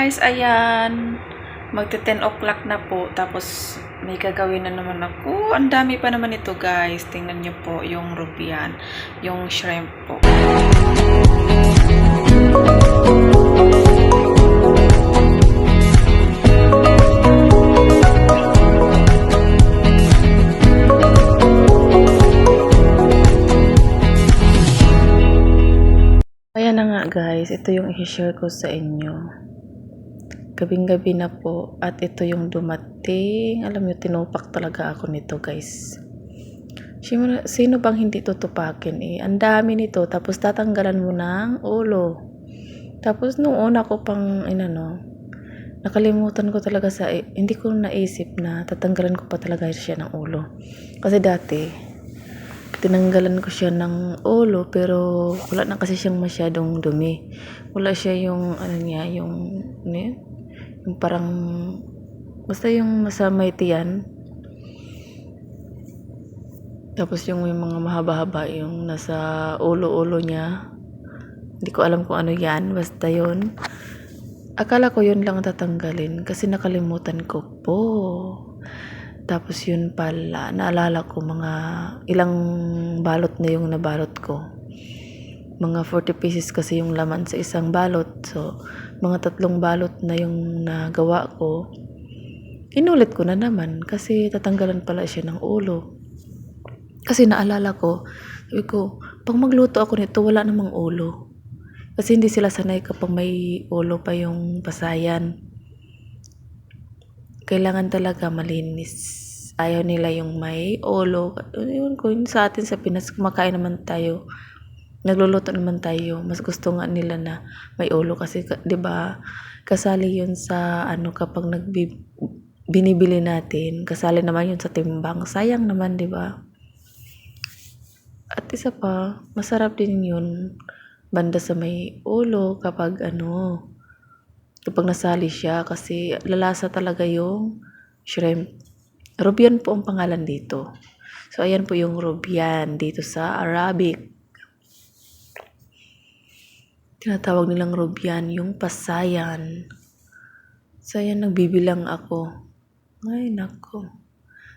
guys, ayan. Magte 10 o'clock na po. Tapos may gagawin na naman ako. Ang dami pa naman ito guys. Tingnan niyo po yung rupian. Yung shrimp po. Ayan na nga guys, ito yung i-share ko sa inyo. Gabing-gabi na po at ito yung dumating. Alam niyo, tinupak talaga ako nito guys. Sino, sino bang hindi tutupakin eh? Ang dami nito, tapos tatanggalan mo ng ulo. Tapos nung una ko pang, inano, nakalimutan ko talaga sa, eh, hindi ko naisip na tatanggalan ko pa talaga siya ng ulo. Kasi dati, tinanggalan ko siya ng ulo pero wala na kasi siyang masyadong dumi. Wala siya yung ano niya, yung ano yun? Yung parang basta yung masamay tiyan. Tapos yung may mga mahaba-haba yung nasa ulo-ulo niya. Hindi ko alam kung ano yan. Basta yun. Akala ko yun lang tatanggalin kasi nakalimutan ko po. Tapos yun pala, naalala ko mga ilang balot na yung nabalot ko. Mga 40 pieces kasi yung laman sa isang balot. So, mga tatlong balot na yung nagawa ko. Inulit ko na naman kasi tatanggalan pala siya ng ulo. Kasi naalala ko, sabi ko, pag magluto ako nito, wala namang ulo. Kasi hindi sila sanay kapag may ulo pa yung pasayan kailangan talaga malinis. Ayaw nila yung may ulo. Yun yun sa atin sa Pinas, kumakain naman tayo. Nagluluto naman tayo. Mas gusto nga nila na may ulo kasi, ka- di ba, kasali yun sa ano kapag nagbi binibili natin. Kasali naman yun sa timbang. Sayang naman, di ba? At isa pa, masarap din yun banda sa may ulo kapag ano, kapag nasali siya kasi lalasa talaga yung shrimp. Rubian po ang pangalan dito. So, ayan po yung Rubian dito sa Arabic. Tinatawag nilang Rubian, yung pasayan. So, ayan, nagbibilang ako. Ay, nako.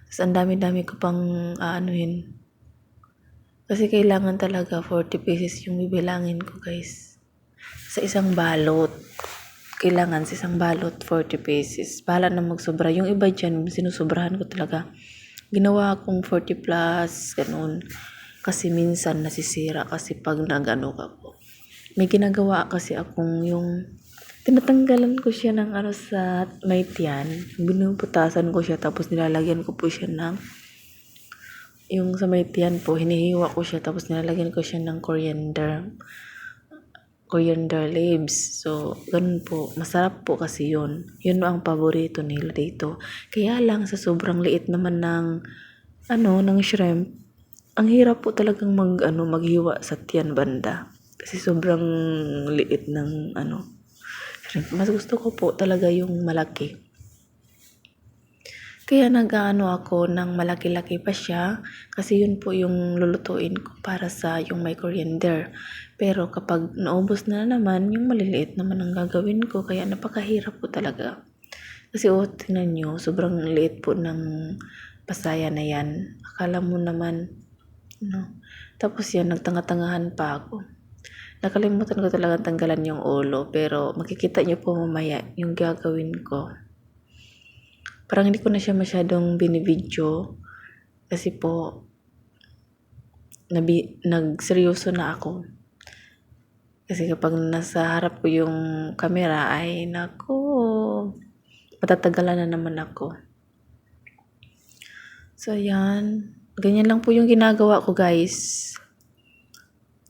Tapos, ang dami-dami ko pang aanuhin. Kasi kailangan talaga 40 pieces yung bibilangin ko, guys. Sa isang balot kailangan sa isang balot 40 pieces. Bahala na magsobra. Yung iba dyan, sinusobrahan ko talaga. Ginawa akong 40 plus, ganun. Kasi minsan nasisira kasi pag nagano ka. May ginagawa kasi akong yung tinatanggalan ko siya ng ano sa may tiyan. Ko siya tapos nilalagyan ko po siya ng yung sa may po, hinihiwa ko siya tapos nilalagyan ko siya ng coriander coriander leaves. So, ganun po. Masarap po kasi yun. Yun ang paborito nila dito. Kaya lang sa sobrang liit naman ng ano, ng shrimp, ang hirap po talagang mag, ano, maghiwa sa tiyan banda. Kasi sobrang liit ng ano. Mas gusto ko po talaga yung malaki. Kaya nag-ano ako ng malaki-laki pa siya kasi yun po yung lulutuin ko para sa yung may coriander. Pero kapag naubos na naman, yung maliliit naman ang gagawin ko kaya napakahirap po talaga. Kasi oh, tingnan nyo, sobrang liit po ng pasaya na yan. Akala mo naman, no. Tapos yan, nagtanga-tangahan pa ako. Nakalimutan ko talaga tanggalan yung ulo pero makikita nyo po mamaya yung gagawin ko parang hindi ko na siya masyadong binibidyo kasi po nabi, nagseryoso na ako. Kasi kapag nasa harap ko yung camera ay nako, matatagalan na naman ako. So yan, ganyan lang po yung ginagawa ko guys.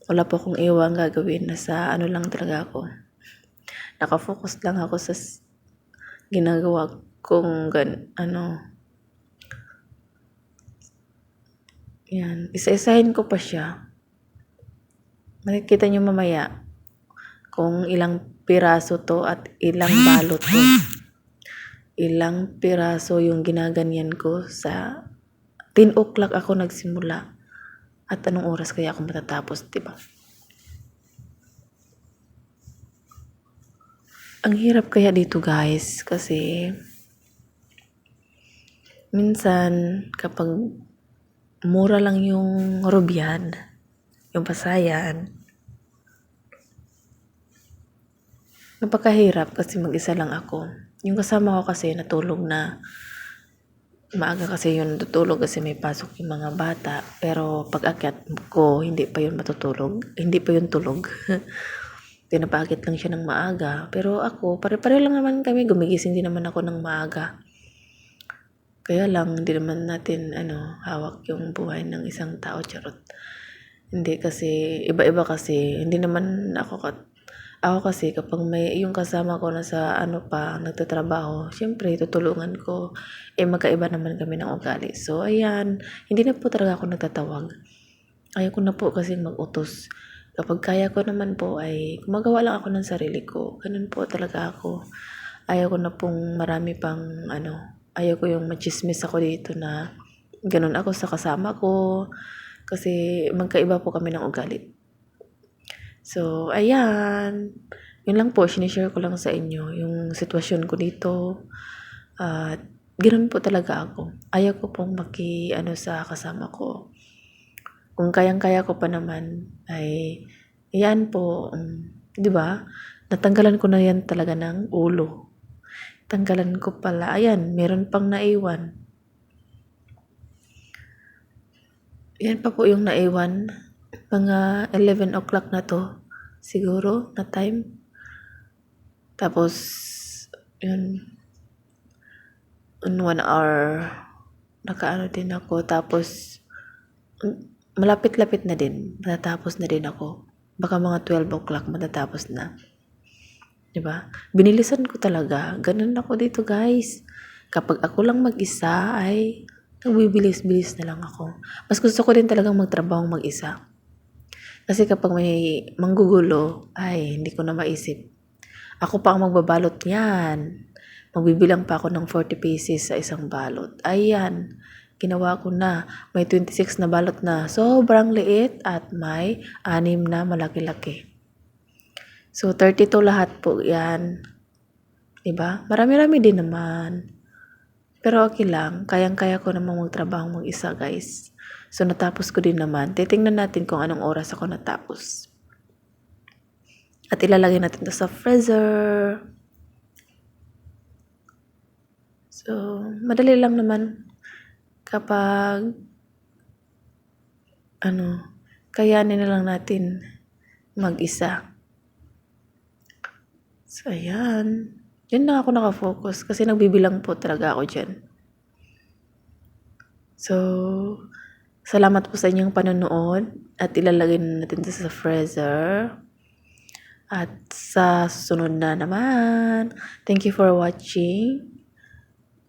Wala po akong iwang gagawin. Nasa ano lang talaga ako. Nakafocus lang ako sa ginagawa kung gan, ano, yan, isa-isahin ko pa siya. Makikita nyo mamaya kung ilang piraso to at ilang balot to. Ilang piraso yung ginaganyan ko sa 10 o'clock ako nagsimula. At anong oras kaya ako matatapos, di ba? Ang hirap kaya dito guys kasi minsan kapag mura lang yung Rubian, yung pasayan, napakahirap kasi mag-isa lang ako. Yung kasama ko kasi natulog na. Maaga kasi yun tutulog kasi may pasok yung mga bata. Pero pag akyat ko, hindi pa yun matutulog. Hindi pa yun tulog. Pinapakit lang siya ng maaga. Pero ako, pare-pare lang naman kami. Gumigising din naman ako ng maaga. Kaya lang, hindi naman natin ano, hawak yung buhay ng isang tao, charot. Hindi kasi, iba-iba kasi, hindi naman ako ako kasi kapag may yung kasama ko na sa ano pa, nagtatrabaho, syempre tutulungan ko. Eh magkaiba naman kami ng ugali. So ayan, hindi na po talaga ako nagtatawag. Ayaw ko na po kasi mag-utos. Kapag kaya ko naman po ay gumagawa lang ako ng sarili ko. Ganun po talaga ako. Ayaw ko na pong marami pang ano, ayaw ko yung machismis ako dito na ganun ako sa kasama ko. Kasi magkaiba po kami ng ugali. So, ayan. Yun lang po, sinishare ko lang sa inyo yung sitwasyon ko dito. At ganun po talaga ako. Ayaw ko pong maki, ano, sa kasama ko. Kung kayang-kaya ko pa naman, ay, yan po, um, di ba? Natanggalan ko na yan talaga ng ulo. Tanggalan ko pala. Ayan, meron pang naiwan. Yan pa po yung naiwan mga 11 o'clock na to siguro na time. Tapos yun in one hour nakaano din ako. Tapos malapit-lapit na din matatapos na din ako. Baka mga 12 o'clock matatapos na. Di ba binilisan ko talaga. Ganun ako dito guys. Kapag ako lang mag-isa ay nagbibilis-bilis na lang ako. Mas gusto ko din talagang magtrabaho mag-isa kasi kapag may manggugulo, ay hindi ko na maisip. Ako pa ang magbabalot niyan. Magbibilang pa ako ng 40 pieces sa isang balot. Ayan, ginawa ko na. May 26 na balot na. Sobrang liit at may anim na malaki-laki. So, 32 lahat po yan. Diba? Marami-rami din naman. Pero okay lang. Kayang-kaya ko namang magtrabaho mag-isa, guys. So, natapos ko din naman. Titingnan natin kung anong oras ako natapos. At ilalagay natin to sa freezer. So, madali lang naman kapag ano, kayanin na lang natin mag-isa. So, ayan. Yun na ako nakafocus kasi nagbibilang po talaga ako dyan. So, Salamat po sa inyong panonood at ilalagay na natin ito sa freezer. At sa susunod na naman, thank you for watching.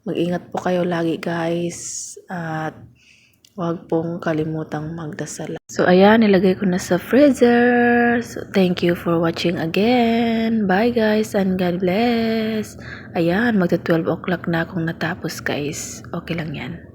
Mag-ingat po kayo lagi guys at huwag pong kalimutang magdasal. So ayan, nilagay ko na sa freezer. So thank you for watching again. Bye guys and God bless. Ayan, magta 12 o'clock na akong natapos guys. Okay lang yan.